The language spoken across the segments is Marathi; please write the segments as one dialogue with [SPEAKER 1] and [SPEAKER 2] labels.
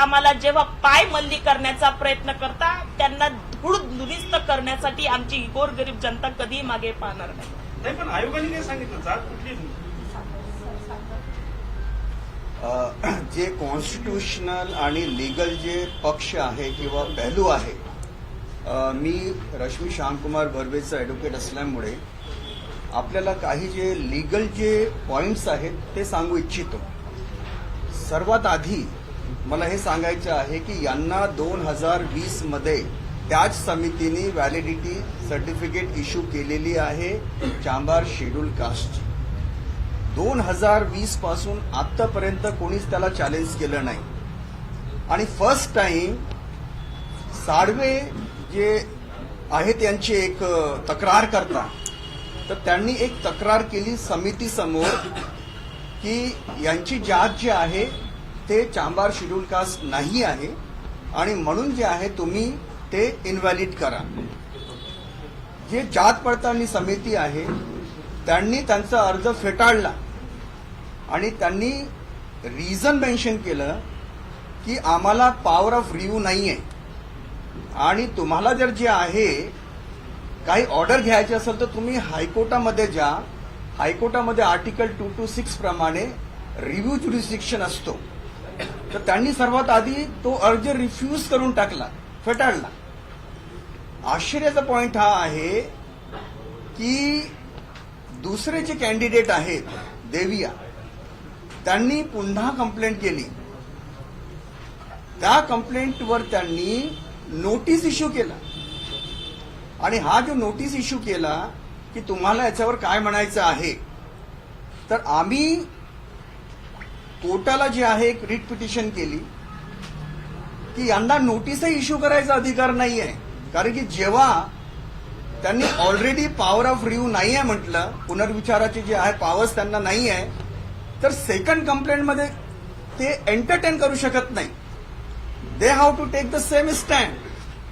[SPEAKER 1] कामाला जेव्हा पाय मल्ली करण्याचा प्रयत्न करता त्यांना धूळ दुरुस्त करण्यासाठी आमची गोरगरीब जनता कधीही मागे पाहणार नाही.
[SPEAKER 2] पण आयोगाने काय सांगितलं. जात कुठली
[SPEAKER 3] जे कॉन्स्टिट्यूशनल आणि लिगल जे पक्ष आहे किंवा पहलू आहे मी रश्मी श्यामकुमार बर्वेचा ॲडव्होकेट असल्यामुळे आपल्याला काही जे लिगल जे पॉइंट्स आहेत ते सांगू इच्छितो. सर्वात आधी मला हे सांगायचं आहे की यांना दोन हजार वीसमध्ये त्याच समितीने व्हॅलिडिटी सर्टिफिकेट इश्यू केलेली आहे चांबार शेड्यूल कास्टची दोन हजार वीसपासून आतापर्यंत कोणीच त्याला चॅलेंज केलं नाही. आणि फर्स्ट टाइम साडवे जे आहेत यांची एक तक्रार करता तर त्यांनी एक तक्रार केली समितीसमोर की यांची जात जी आहे ते चांबार शेड्यूल कास्ट नाही आहे. आणि म्हणून जे आहे तुम्ही ते इनव्हॅलिड करा. जे जात पडताळणी समिती आहे त्यांनी त्यांचा अर्ज फेटाळला. आणि त्यांनी रिझन मेन्शन केलं की आम्हाला पॉवर ऑफ रिव्ह्यू नाही आहे आणि तुम्हाला जर जे आहे काही ऑर्डर घ्यायची असेल तर तुम्ही हायकोर्टामध्ये जा. हायकोर्टामध्ये आर्टिकल टू टू सिक्स प्रमाणे रिव्ह्यू ज्युरिस्डिक्शन असतो. तर त्यांनी सर्वात आधी तो अर्ज रिफ्यूज करून टाकला फेटाळला. आश्चर्याचा पॉइंट हा आहे की दुसरे जे कॅन्डिडेट आहेत देविया त्यांनी पुन्हा कंप्लेंट केली. त्या कंप्लेंटवर त्यांनी नोटीस इश्यू केला. आणि हा जो नोटीस इश्यू केला की तुम्हाला याच्यावर काय म्हणायचं आहे? तर आम्ही कोर्टाला जे आहे एक रिट पिटिशन केली की यांना नोटीसही इश्यू करायचा अधिकार नाही आहे कारण की जेव्हा त्यांनी ऑलरेडी पॉवर ऑफ रिव्ह्यू नाही आहे म्हटलं पुनर्विचाराची जे आहे पॉवर्स त्यांना नाही आहे तर सेकंड कंप्लेंटमध्ये ते एंटरटेन करू शकत नाही. They have to take the same stand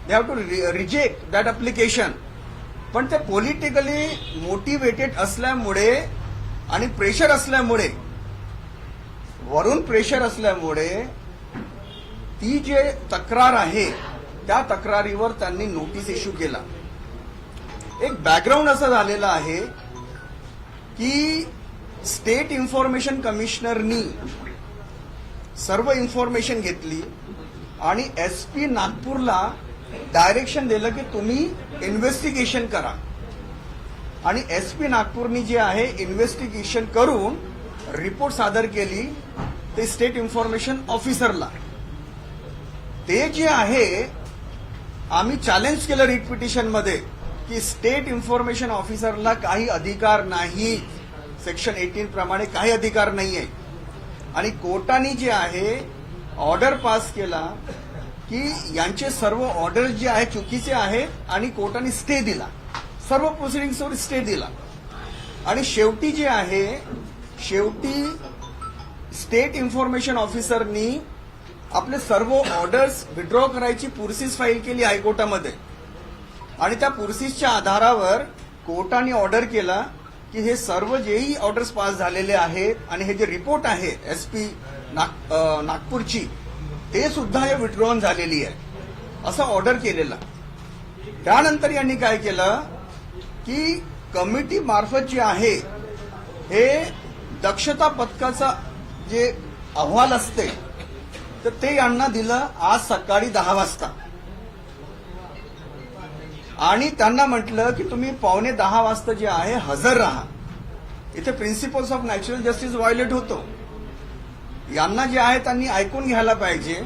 [SPEAKER 3] they have to reject that application पण ते पॉलिटिकली मोटिवेटेड असल्यामुळे आणि प्रेशर असल्यामुळे वरून प्रेशर असल्यामुळे ती जे तक्रार आहे त्या तक्रारीवर त्यांनी नोटीस इश्यू केला. एक बॅकग्राऊंड असं झालेलं आहे की स्टेट इन्फॉर्मेशन कमिशनरनी सर्व इन्फॉर्मेशन घेतली आणि एस पी नागपूरला डायरेक्शन दिलं की तुम्ही इन्व्हेस्टिगेशन करा. आणि एस पी नागपूरनी जे आहे इन्व्हेस्टिगेशन करून रिपोर्ट सादर केली ते स्टेट इन्फॉर्मेशन ऑफिसरला. ते जे आहे आम्ही चॅलेंज केलं रिट पिटिशनमध्ये की स्टेट इन्फॉर्मेशन ऑफिसरला काही अधिकार नाही. सेक्शन एटीन प्रमाणे काही अधिकार नाही आहे आणि कोर्टाने जे आहे ऑर्डर पास केला की यांचे सर्व ऑर्डर जे आहे चुकीचे आहेत आणि कोर्टाने स्टे दिला. सर्व प्रोसिडिंग्सवर स्टे दिला. आणि शेवटी जे आहे शेवटी स्टेट इन्फॉर्मेशन ऑफिसरनी आपले सर्व ऑर्डर्स विड्रॉ करायची पुरसीस फाईल केली हायकोर्टामध्ये. आणि त्या पुरसीसच्या आधारावर कोर्टाने ऑर्डर केला की हे सर्व जेही ऑर्डर्स पास झालेले आहेत आणि हे जे रिपोर्ट आहे एस पी नागपूरची ते सुद्धा हे विड्रॉन झालेली आहे. असं ऑर्डर केलेला. त्यानंतर यांनी काय केलं की कमिटी मार्फत जे आहे हे दक्षता पथकाचा जे अहवाल असते तर ते यांना दिलं आज सकाळी दहा वाजता. आणि त्यांना म्हटलं की तुम्ही पावणे दहा वाजता जे आहे हजर राहा. इथे principles of natural justice violate होतो. यांना जे आहे त्यांनी ऐकून घ्यायला पाहिजे.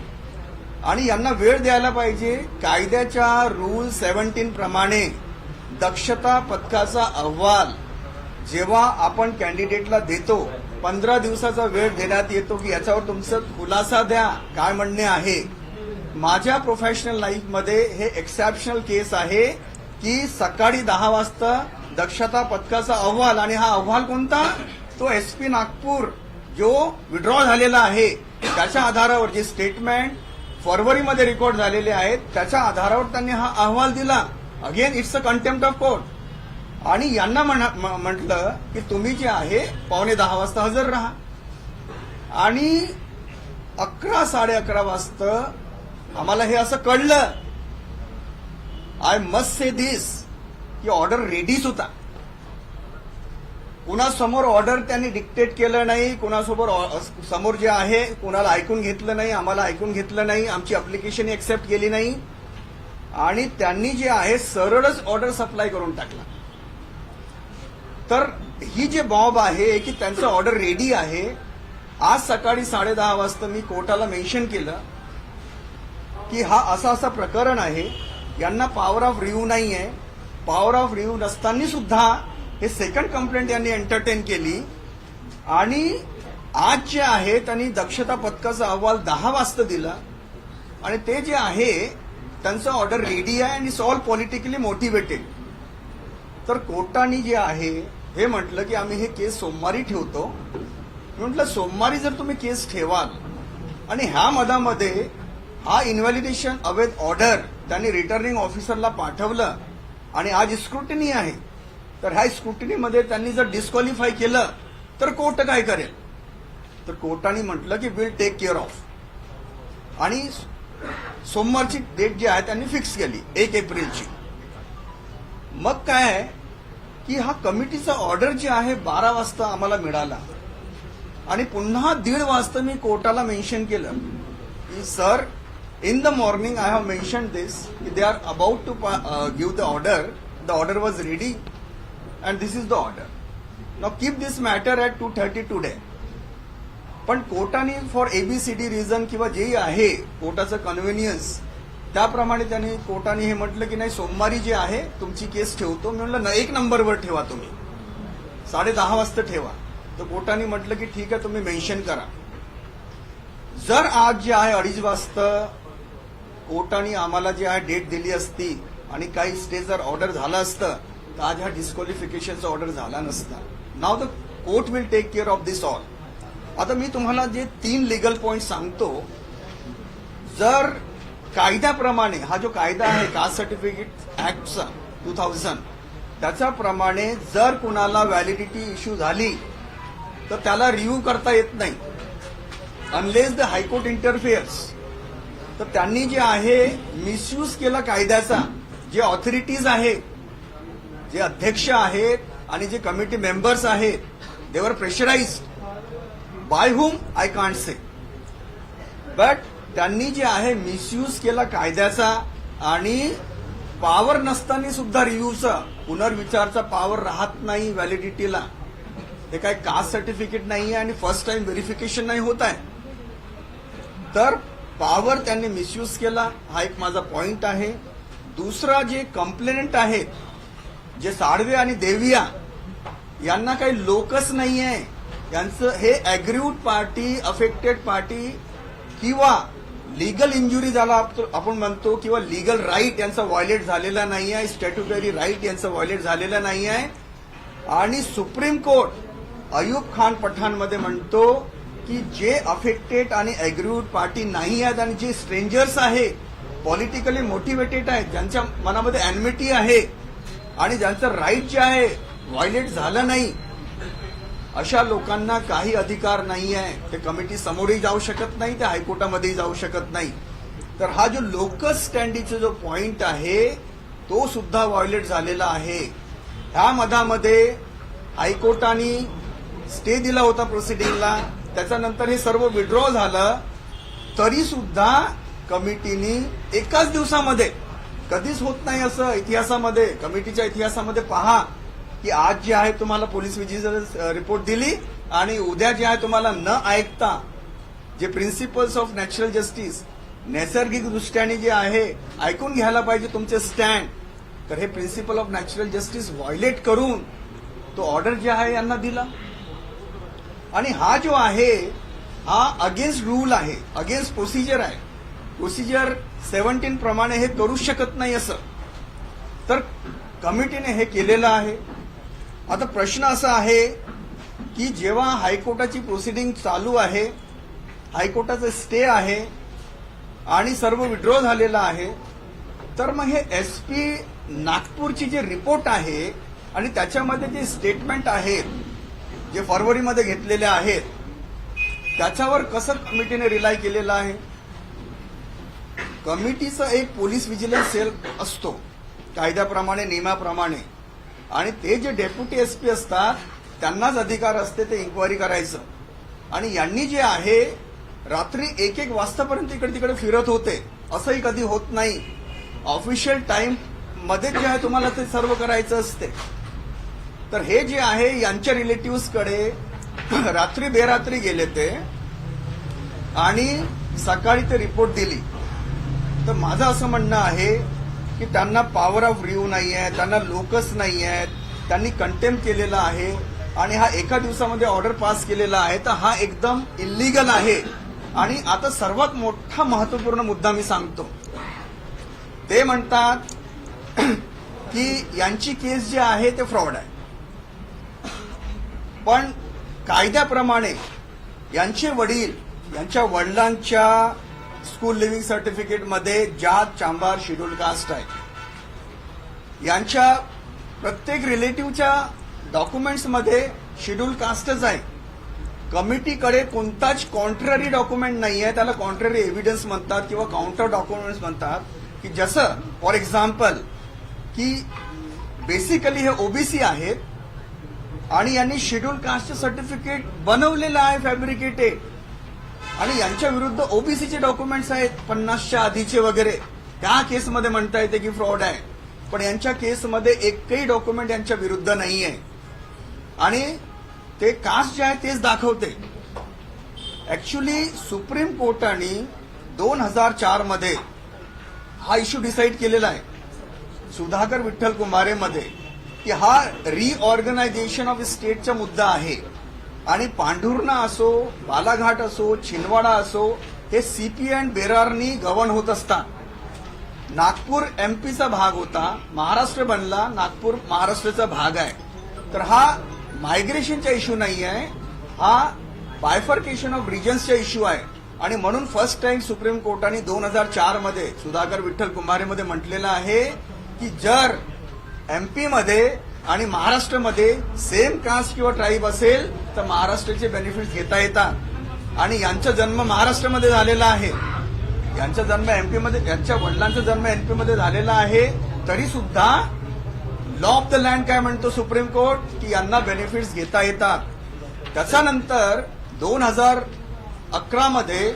[SPEAKER 3] आणि यांना वेळ द्यायला पाहिजे कायद्याच्या रूल सेव्हन्टीन प्रमाणे दक्षता पथकाचा अहवाल जेव्हा आपण कॅन्डिडेटला देतो पंधरा दिवसाचा वेळ देण्यात येतो की याच्यावर तुमचं खुलासा द्या काय म्हणणे आहे? माझ्या प्रोफेशनल लाईफमध्ये हे एक्सेप्शनल केस आहे की सकाळी दहा वाजता दक्षता पथकाचा अहवाल आणि हा अहवाल कोणता? तो एस पी नागपूर जो विड्रॉ झालेला आहे. त्याच्या आधारावर जे स्टेटमेंट फरवरीमध्ये रेकॉर्ड झालेले आहेत त्याच्या आधारावर त्यांनी हा अहवाल दिला. Again it's a contempt of court आणि यांना म्हणा- म- म्हटलं की तुम्ही जे आहे पावणे दहा वाजता हजर राहा. आणि अकरा साडे अकरा वाजता आम्हाला हे असं कळलं. आय मस्ट से दिस की ऑर्डर रेडीच होता कुणासमोर ऑर्डर त्यांनी डिक्टेट केलं नाही कुणासमोर समोर जे आहे कुणाला ऐकून घेतलं नाही आम्हाला ऐकून घेतलं नाही आमची अप्लिकेशन एक्सेप्ट केली नाही. आणि त्यांनी जे आहे सरळच ऑर्डर सप्लाय करून टाकला. तर ही जी बॉब आहे की त्यांचं ऑर्डर रेडी आहे आज सकाळी साडेदहा वाजता मी कोर्टाला मेन्शन केलं की हा असा असा प्रकरण आहे यांना पॉवर ऑफ रिव्ह्यू नाही आहे पॉवर ऑफ रिव्ह्यू नसताना सुद्धा हे सेकंड कंप्लेंट यांनी एंटरटेन केली. आणि आज जे आहे त्यांनी दक्षता पथकाचा अहवाल दहा वाजता दिला. आणि ते जे आहे त्यांचं ऑर्डर रेडी आहे आणि सॉल्व पॉलिटिकली मोटिवेटेड तर कोर्टाने जे आहे हे म्हटलं की आम्ही हे केस सोमवारी ठेवतो. मी म्हटलं सोमवारी जर तुम्ही केस ठेवाल आणि ह्या मधामध्ये हा इन्व्हॅलिडेशन अवैध ऑर्डर त्यांनी रिटर्निंग ऑफिसरला पाठवलं आणि आज स्क्रुटिनी आहे तर ह्या स्क्रुटिनीमध्ये त्यांनी जर डिस्क्वालिफाय केलं तर कोर्ट काय करेल? तर कोर्टाने म्हटलं की विल टेक केअर ऑफ आणि सोमवारची डेट जी आहे त्यांनी फिक्स केली एक एप्रिलची. मग काय आहे? की हा कमिटीचा ऑर्डर जे आहे बारा वाजता आम्हाला मिळाला. आणि पुन्हा दीड वाजता मी कोर्टाला मेन्शन केलं की sir in the morning I have mention this की they are about to give the order the order was ready and this is the order. Now keep this matter at two thirty today. पण कोर्टाने फॉर एबीसीडी रिझन किंवा जे आहे कोर्टाचं कन्व्हिनियन्स त्याप्रमाणे त्यांनी कोर्टाने हे म्हटलं की नाही सोमवारी जे आहे तुमची केस ठेवतो. मी म्हटलं एक नंबरवर ठेवा तुम्ही. साडे दहा वाजता ठेवा. तर कोर्टाने म्हटलं की ठीक आहे तुम्ही मेन्शन करा. जर आज जे आहे अडीच वाजता कोर्टाने आम्हाला जे आहे डेट दिली असती आणि काही स्टे जर ऑर्डर झालं असतं तर आज हा डिस्क्वालिफिकेशनचा ऑर्डर झाला नसता. Now the court will take care of this all आता मी तुम्हाला जे तीन लिगल पॉइंट सांगतो. जर कायद्याप्रमाणे हा जो कायदा आहे कास्ट सर्टिफिकेट ऍक्टचा टू थाउजंड त्याच्याप्रमाणे जर कुणाला व्हॅलिडिटी इश्यू झाली तर त्याला रिव्ह्यू करता येत नाही. अनलेस द हायकोर्ट इंटरफिअर्स तर त्यांनी जे आहे मिसयूज केला कायद्याचा जे ऑथॉरिटीज आहेत जे अध्यक्ष आहेत आणि जे कमिटी मेंबर्स आहेत they were pressurize by whom I can't say but त्यांनी जे आहे मिसयूज केला कायद्याचा आणि पॉवर नसताना सुद्धा रिव्ह्यूचा पुनर्विचारचा पॉवर राहत नाही व्हॅलिडिटीला हे काय कास्ट सर्टिफिकेट नाही आहे आणि फर्स्ट टाइम व्हेरिफिकेशन नाही होत आहे. तर पॉवर त्यांनी मिसयूज केला हा एक माझा पॉइंट आहे. दुसरा जे कंप्लेंट आहेत जे साळवे आणि देविया यांना काही लोकच नाही आहे. यांचं हे अग्रीव्ड पार्टी अफेक्टेड पार्टी किंवा लिगल इंजुरी झाला आपण म्हणतो किंवा लिगल राईट यांचा व्हायलेट झालेला नाही आहे स्टॅट्युटरी राईट यांचं व्हायलेट झालेला नाही आहे आणि सुप्रीम कोर्ट अयूब खान पठाणमध्ये म्हणतो की जे अफेक्टेड आणि अग्रीव्ड पार्टी नाही आहेत आणि जे स्ट्रेंजर्स आहेत पॉलिटिकली मोटिवेटेड आहेत ज्यांच्या मनामध्ये अॅनमिटी आहे आणि ज्यांचं राईट जे आहे व्हायलेट झालं नाही अशा लोकांना काही अधिकार नाही आहे ते कमिटी समोरही जाऊ शकत नाही ते हायकोर्टामध्येही जाऊ शकत नाही. तर हा जो लोकल स्टँडीचा जो पॉइंट आहे तो सुद्धा व्हायलेट झालेला आहे. ह्या मधामध्ये हायकोर्टाने स्टे दिला होता प्रोसिडिंगला त्याच्यानंतर हे सर्व विड्रॉ झालं. तरी सुद्धा कमिटीनी एकाच दिवसामध्ये कधीच होत नाही असं इतिहासामध्ये कमिटीच्या इतिहासामध्ये पहा. की आज जे आहे तुम्हाला पोलीस विजिलन्स रिपोर्ट दिली आणि उद्या जे आहे तुम्हाला न ऐकता जे प्रिन्सिपल्स ऑफ नॅचरल जस्टिस नैसर्गिक दृष्ट्याने जे आहे ऐकून घ्यायला पाहिजे तुमचे स्टँड तर हे principle of natural justice violate करून तो ऑर्डर जे आहे यांना दिला. आणि हा जो आहे हा अगेन्स्ट रूल आहे अगेन्स्ट प्रोसिजर आहे. प्रोसिजर सेव्हन्टीन प्रमाणे हे करू शकत नाही असं. तर कमिटीने हे केलेलं आहे. आता प्रश्न असा आहे की जेव्हा हायकोर्टाची प्रोसिडिंग चालू आहे हायकोर्टाचं स्टे आहे आणि सर्व विड्रॉ झालेला आहे तर मग हे एस पी नागपूरची जे रिपोर्ट आहे आणि त्याच्यामध्ये जे स्टेटमेंट आहेत जे फरवरीमध्ये घेतलेले आहेत त्याच्यावर कसं कमिटीने रिलाय केलेलं आहे? कमिटीचं एक पोलीस व्हिजिलन्स सेल असतो. कायद्याप्रमाणे नियमाप्रमाणे. आणि ते जे डेप्युटी एसपी असतात त्यांनाच अधिकार असते ते इन्क्वायरी करायचं. आणि यांनी जे आहे रात्री एक एक वाजतापर्यंत इकडे तिकडे फिरत होते. असंही कधी होत नाही. ऑफिशियल टाइममध्ये जे आहे तुम्हाला ते सर्व करायचं असते. तर हे जे आहे यांच्या रिलेटिव्हकडे रात्री बेरात्री गेले ते आणि सकाळी ते रिपोर्ट दिली. तर माझं असं म्हणणं आहे की त्यांना पॉवर ऑफ रिव्ह नाही आहे त्यांना लोकस नाही आहेत त्यांनी कंटेम केलेला आहे आणि हा एका दिवसामध्ये ऑर्डर पास केलेला आहे तर हा एकदम इल्लिगल आहे. आणि आता सर्वात मोठा महत्त्वपूर्ण मुद्दा मी सांगतो. ते म्हणतात की यांची केस जी आहे ते फ्रॉड आहे. पण कायद्याप्रमाणे यांचे वडील यांच्या वडिलांच्या स्कूल लिव्हिंग सर्टिफिकेटमध्ये जात चांबार शेड्यूल कास्ट आहे. यांच्या प्रत्येक रिलेटिव्हच्या डॉक्युमेंट्समध्ये शेड्यूल कास्टच आहे. कमिटीकडे कोणताच कॉन्ट्ररी डॉक्युमेंट नाही आहे त्याला कॉन्ट्ररी एव्हिडन्स म्हणतात किंवा काउंटर डॉक्युमेंट्स म्हणतात की जसं फॉर एक्झाम्पल की बेसिकली हे ओबीसी आहेत आणि यांनी शेड्यूल कास्टचं सर्टिफिकेट बनवलेलं आहे फॅब्रिकेटेड आणि यांच्या विरुद्ध ओबीसीचे डॉक्युमेंट्स आहेत पन्नासच्या आधीचे वगैरे. त्या केसमध्ये म्हणता येते की फ्रॉड आहे. पण यांच्या केसमध्ये एकही डॉक्युमेंट यांच्या विरुद्ध नाही आहे आणि ते कास्ट जे आहे तेच दाखवते. ऍक्च्युली सुप्रीम कोर्टाने दोन हजार चारमध्ये हा इश्यू डिसाईड केलेला आहे. सुधाकर विठ्ठल कुमारेमध्ये की हा रिऑर्गनायझेशन ऑफ स्टेटचा मुद्दा आहे. आणि पांढुर्णा असो बालाघाट असो छिंदवाडा असो हे सीपी अँड बेरारनी गव्हर्न होत असतात. नागपूर एमपीचा भाग होता महाराष्ट्र बनला नागपूर महाराष्ट्राचा भाग आहे. तर हा मायग्रेशनचा इश्यू नाही आहे हा बायफर्केशन ऑफ रिजन्सचा इश्यू आहे. आणि म्हणून फर्स्ट टाइम सुप्रीम कोर्टाने दोन हजार चारमध्ये सुधाकर विठ्ठल कुंभारेमध्ये म्हटलेलं आहे की जर एमपीमध्ये आणि महाराष्ट्रामध्ये सेम कास्ट किंवा ट्राईब असेल तर महाराष्ट्राचे बेनिफिट घेता येतात. आणि यांचा जन्म महाराष्ट्रामध्ये झालेला आहे. यांचा जन्म एमपी मध्ये यांच्या वडिलांचा जन्म एमपी मध्ये झालेला आहे. तरी सुद्धा लॉ ऑफ द लँड काय म्हणतो सुप्रीम कोर्ट? की यांना बेनिफिट्स घेता येतात. त्याच्यानंतर दोन हजार अकरा मध्ये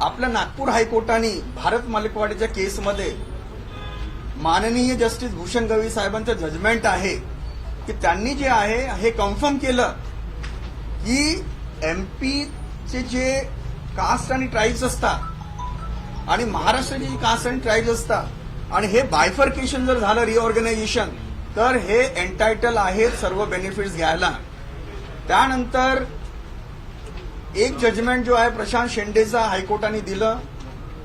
[SPEAKER 3] आपल्या नागपूर हायकोर्टाने भारत मालिकवाडीच्या केसमध्ये माननीय जस्टिस भूषण गवई साहेबांचं जजमेंट आहे की त्यांनी जे आहे हे कन्फर्म केलं की एमपीचे जे कास्ट आणि ट्राईब्स असतात आणि महाराष्ट्राचे जे कास्ट आणि ट्राईब्स असतात आणि हे बायफर्केशन जर झालं रिऑर्गनायझेशन तर हे एन्टायटल आहेत सर्व बेनिफिट्स घ्यायला. त्यानंतर एक जजमेंट जो आहे प्रशांत शेंडेचा हायकोर्टाने दिलं.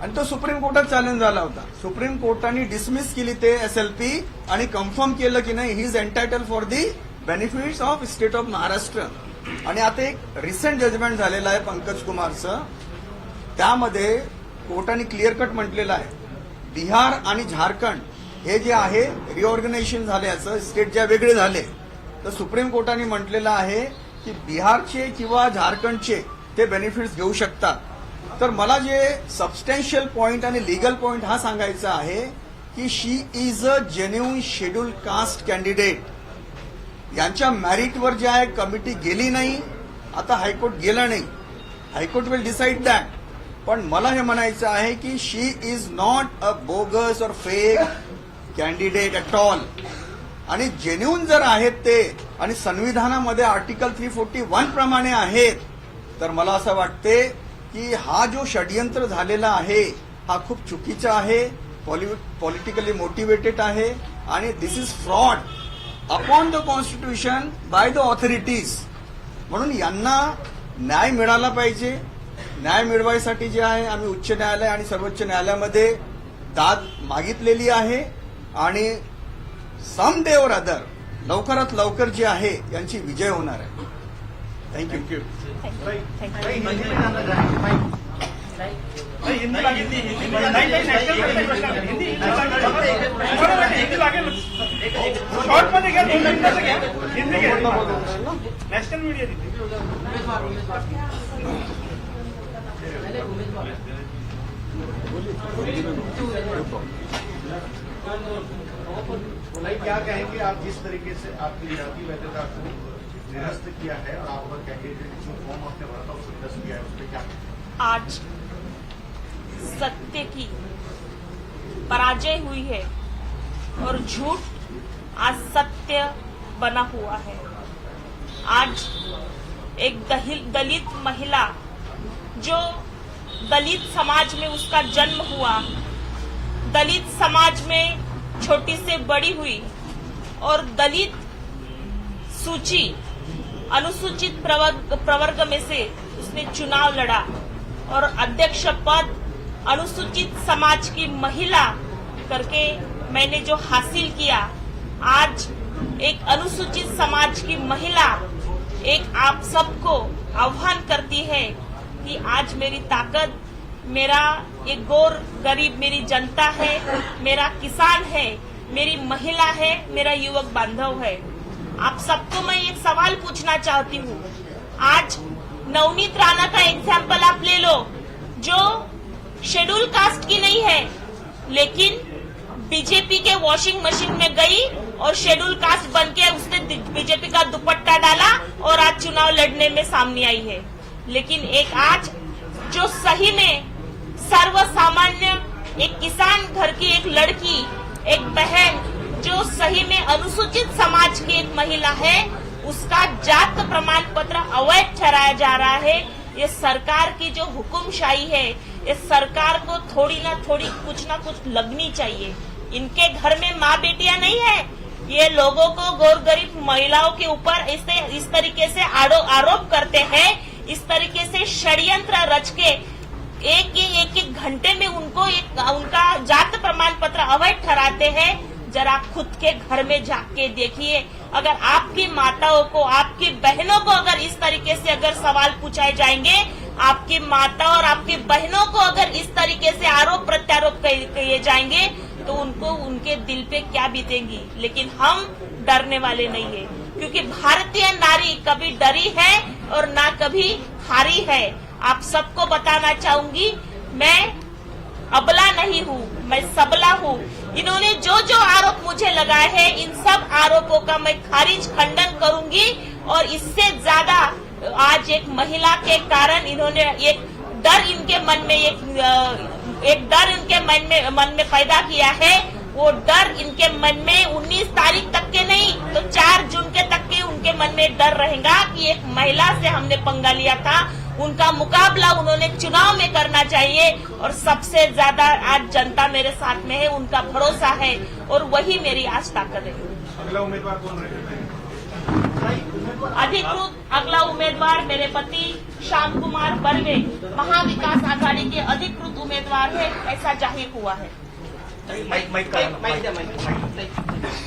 [SPEAKER 3] आणि तो सुप्रीम कोर्टात चॅलेंज झाला होता. सुप्रीम कोर्टाने डिसमिस केली ते एसएलपी आणि कन्फर्म केलं की नाही he is entitle for the benefits of state of Maharashtra आणि आता एक रिसेंट जजमेंट झालेलं आहे पंकज कुमारचं. त्यामध्ये कोर्टाने क्लिअर कट म्हटलेलं आहे. बिहार आणि झारखंड हे जे आहे रिऑर्गनायझेशन झाल्याचं स्टेट ज्या वेगळे झाले तर सुप्रीम कोर्टाने म्हटलेलं आहे की बिहारचे किंवा झारखंडचे ते बेनिफिट्स घेऊ शकतात. तर मला जे सबस्टॅन्शियल पॉईंट आणि लिगल पॉईंट हा सांगायचा आहे की she is a genuine schedule caste candidate यांच्या मॅरिटवर जे आहे कमिटी गेली नाही आता हायकोर्ट गेलं नाही. हायकोर्ट विल डिसाईड दॅट पण मला हे म्हणायचं आहे की she is not a bogus or fake candidate at all आणि जेन्युन जर आहेत ते आणि संविधानामध्ये आर्टिकल थ्री फोर्टी वन प्रमाणे आहेत तर मला असं वाटते की हा जो षडयंत्र झालेला आहे हा खूप चुकीचा आहे पॉलिटिकली मोटिवेटेड आहे आणि this is fraud upon the constitution by the authorities म्हणून यांना न्याय मिळाला पाहिजे. न्याय मिळवायसाठी जे आहे आम्ही उच्च न्यायालय आणि सर्वोच्च न्यायालयामध्ये दाद मागितलेली आहे. आणि सम डे और अदर लवकरात लवकर जे आहे यांची विजय होणार आहे. थँक्यू
[SPEAKER 2] नाही, हिंदी लागेल नाही नाही नॅशनलमध्ये प्रश्न आहे. हिंदी हिंदी लागेल. बरोबर आहे, हिंदी लागेल शॉर्टमध्ये घ्या दोन मिनिटाचं घ्या हिंदी घ्या नॅशनल मीडिया तिथे
[SPEAKER 4] भाई क्या कहेंगे आप जिस तरीके से आपकी जाति वैधता को निरस्त किया है और आपका कैंडिडेट जो फॉर्म आपने भरा था उसको निरस्त किया है, उस पर क्या
[SPEAKER 1] आज सत्य की पराजय हुई है और झूठ आज सत्य बना हुआ है। आज एक दलित महिला जो दलित समाज में उसका जन्म हुआ, दलित समाज में छोटी से बड़ी हुई और दलित सूची अनुसूचित प्रवर्ग प्रवर्ग में से उसने चुनाव लड़ा और अध्यक्ष पद अनुसूचित समाज की महिला करके मैंने जो हासिल किया, आज एक अनुसूचित समाज की महिला एक आप सबको आह्वान करती है कि आज मेरी ताकत, मेरा एक गौर गरीब मेरी जनता है, मेरा किसान है, मेरी महिला है, मेरा युवक बांधव है। आप सबको मैं एक सवाल पूछना चाहती हूँ। आज नवनीत राणा का एग्ज़ाम्पल आप ले लो, जो शेड्यूल कास्ट की नहीं है, लेकिन बीजेपी के वॉशिंग मशीन में गई और शेड्यूल कास्ट बन के उसने बीजेपी का दुपट्टा डाला और आज चुनाव लड़ने में सामने आई है। लेकिन एक आज जो सही में सर्व सामान्य एक किसान घर की एक लड़की, एक बहन जो सही में अनुसूचित समाज की एक महिला है उसका जात प्रमाण पत्र अवैध ठहराया जा रहा है। ये सरकार की जो हुकुमशाही है ये सरकार को थोड़ी ना थोड़ी कुछ ना कुछ लगनी चाहिए। इनके घर में माँ बेटियाँ नहीं है। ये लोगों को गौर गरीब महिलाओं के ऊपर इसे इस तरीके से आरो, आरोप करते हैं इस तरीके से षड्यंत्र रच के एक एक एक घंटे में उनको एक उनका जात प्रमाण पत्र अवैध ठहराते हैं। जरा खुद के घर में जाके देखिए। अगर आपकी माताओं को, आपकी बहनों को अगर इस तरीके से अगर सवाल पूछाए जाएँगे, आपकी माता और आपकी बहनों को अगर इस तरीके से आरोप प्रत्यारोप किए जाएँगे तो उनको, उनके दिल पे क्या बीतेंगी? लेकिन हम डरने वाले नहीं है, क्योंकि भारतीय नारी कभी डरी है और ना कभी हारी है। आप सबको बताना चाहूँगी, मैं अबला नहीं हूँ, मैं सबला हूँ। इन्होंने जो जो आरोप मुझे लगाए हैं, इन सब आरोपों का मैं खारिज खंडन करूँगी और इससे ज़्यादा आज एक महिला के कारण इन्होंने एक डर इनके मन में, एक एक डर इनके मन में मन में पैदा किया है। वो डर इनके मन में 19 तारीख तक के नहीं तो 4 जून के तक के उनके मन में डर रहेगा कि एक महिला से हमने पंगा लिया था। उनका मुकाबला उन्होंने चुनाव में करना चाहिए और सबसे ज़्यादा आज जनता मेरे साथ में है उनका भरोसा है और वही मेरी आज ताकत है।
[SPEAKER 2] अगला उम्मीदवार कौन रहेगा
[SPEAKER 1] अधिकृत अगला उम्मीदवार मेरे पति श्याम कुमार बर्वे। महाविकास आघाड़ी के अधिकृत उम्मीदवार है ऐसा ज़ाहिर हुआ है।
[SPEAKER 5] माईक माईक करा ना, माईक.